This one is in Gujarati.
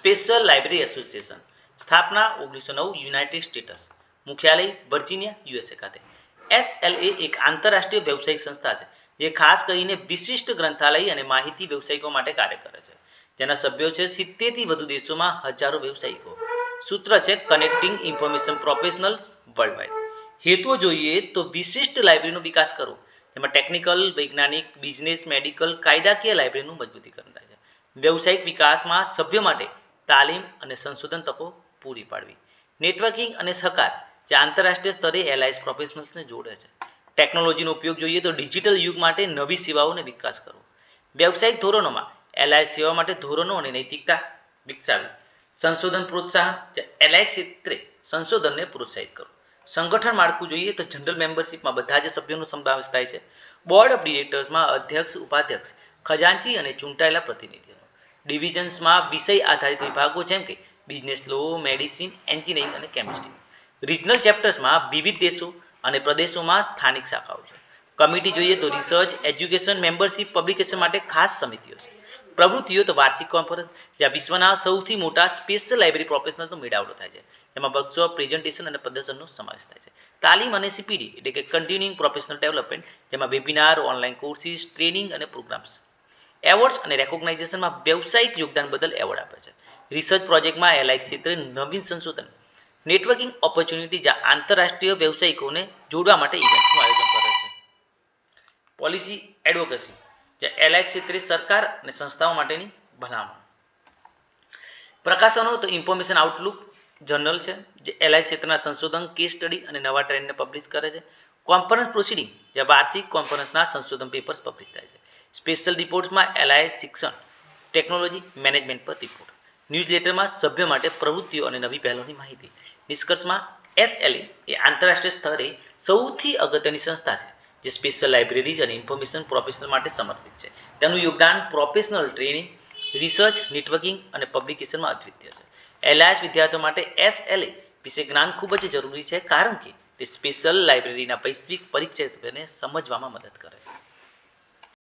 Special library association. સ્થાપના ઓગણીસો નવ યુનાઇટેડ સ્ટેટ્સ. મુખ્યાલય, વર્જિનિયા, યુએસએ ખાતે. એસએલએ એક આંતરરાષ્ટ્રીય વ્યવસાયિક સંસ્થા છે, જે ખાસ કરીને વિશિષ્ટ ગ્રંથાલય અને માહિતી વ્યવસાયિકો માટે કાર્ય કરે છે. જેના સભ્યો છે સિત્તેરથી વધુ દેશોમાં હજારો વ્યવસાયિકો. સૂત્ર છે કનેક્ટિંગ ઇન્ફોર્મેશન પ્રોફેશનલ્સ વર્લ્ડવાઇડ હેતુઓ જોઈએ તો વિશિષ્ટ લાઇબ્રેરીનો વિકાસ કરવો. જેમાં ટેકનિકલ, વૈજ્ઞાનિક, બિઝનેસ, મેડિકલ, કાયદાકીય લાઇબ્રેરીનું મજબૂતીકરણ થાય છે. વ્યવસાયિક વિકાસમાં સભ્યો માટે તાલીમ અને સંશોધન તકો પૂરી પાડવી. નેટવર્કિંગ અને સહકાર જે આંતરરાષ્ટ્રીય સ્તરે એલાયન્સ પ્રોફેશનલ્સને જોડે છે. ટેકનોલોજીનો ઉપયોગ જોઈએ તો ડિજિટલ યુગ માટે નવી સેવાઓને વિકાસ કરવો. વ્યવસાયિક ધોરણોમાં એલાયન્સ સેવા માટે ધોરણો અને નૈતિકતા વિકસાવવી. સંશોધન પ્રોત્સાહન જે એલાયન્સ ક્ષેત્રે સંશોધનને પ્રોત્સાહિત કરવું. સંગઠન માળખું જોઈએ તો જનરલ મેમ્બરશીપમાં બધા જ સભ્યોનો સમાવેશ થાય છે. બોર્ડ ઓફ ડિરેક્ટર્સમાં અધ્યક્ષ, ઉપાધ્યક્ષ, ખજાનચી અને ચૂંટાયેલા પ્રતિનિધિઓ. ડિવિઝન્સમાં વિષય આધારિત વિભાગો જેમ કે બિઝનેસ લો, મેડિસિન, એન્જિનિયરિંગ અને કેમિસ્ટ્રી. રિજનલ ચેપ્ટર્સમાં વિવિધ દેશો અને પ્રદેશોમાં સ્થાનિક શાખાઓ છે. કમિટી જોઈએ તો રિસર્ચ એજ્યુકેશન મેમ્બરશીપ પબ્લિકેશન માટે ખાસ સમિતિઓ છે. પ્રવૃત્તિઓ તો વાર્ષિક કોન્ફરન્સ જ્યાં વિશ્વના સૌથી મોટા સ્પેશિયલ લાઇબ્રેરી પ્રોફેશનલનો મેળાવડો થાય છે. જેમાં વર્કશોપ પ્રેઝન્ટેશન અને પ્રદર્શનનો સમાવેશ થાય છે. તાલીમ અને સીપીડી એટલે કે કન્ટિન્યુઇંગ પ્રોફેશનલ ડેવલપમેન્ટ જેમાં વેબિનાર ઓનલાઈન કોર્સિસ ટ્રેનિંગ અને પ્રોગ્રામ્સ એવોર્ડ્સ અને રેકોગ્નાઇઝેશનમાં વ્યવસાયિક યોગદાન બદલ એવોર્ડ આપે છે. રિસર્ચ પ્રોજેક્ટમાં એલઆઈ ક્ષેત્રે નવીન સંશોધન નેટવર્કિંગ ઓપોર્ચ્યુનિટી જ્યાં આંતરરાષ્ટ્રીય વ્યવસાયિકોને જોડવા માટે ઇવેન્ટ્સનું આયોજન કરે છે. પોલિસી એડવોકેસી જ્યાં એલઆઈ ક્ષેત્રે સરકાર અને સંસ્થાઓ માટેની ભલામણ. પ્રકાશનો તો ઇન્ફોર્મેશન આઉટલુક જર્નલ છે, જે એલાયક ક્ષેત્રના સંશોધન કેસ સ્ટડી અને નવા ટ્રેન્ડને પબ્લિશ કરે છે. કોન્ફરન્સ પ્રોસિડિંગ જે વાર્ષિક કોન્ફરન્સના સંશોધન પેપર્સ પબ્લિશ થાય છે. સ્પેશિયલ રિપોર્ટ્સમાં એલાયન્સ શિક્ષણ ટેકનોલોજી મેનેજમેન્ટ પર રિપોર્ટ ન્યૂઝ લેટરમાં સભ્ય માટે પ્રવૃત્તિઓ અને નવી પહેલોની માહિતી. નિષ્કર્ષમાં એસએલએ એ આંતરરાષ્ટ્રીય સ્તરે સૌથી અગત્યની સંસ્થા છે, જે સ્પેશિયલ લાઇબ્રેરીઝ અને ઇન્ફોર્મેશન પ્રોફેશનલ માટે સમર્પિત છે. તેનું યોગદાન પ્રોફેશનલ ટ્રેનિંગ રિસર્ચ નેટવર્કિંગ અને પબ્લિકેશનમાં અદ્વિતીય છે. એલાયન્સ વિદ્યાર્થીઓ માટે એસએલએ વિશે જ્ઞાન ખૂબ જ જરૂરી છે, કારણ કે તે સ્પેશિયલ લાઇબ્રેરીના વૈશ્વિક પરિચયને સમજવામાં મદદ કરે છે.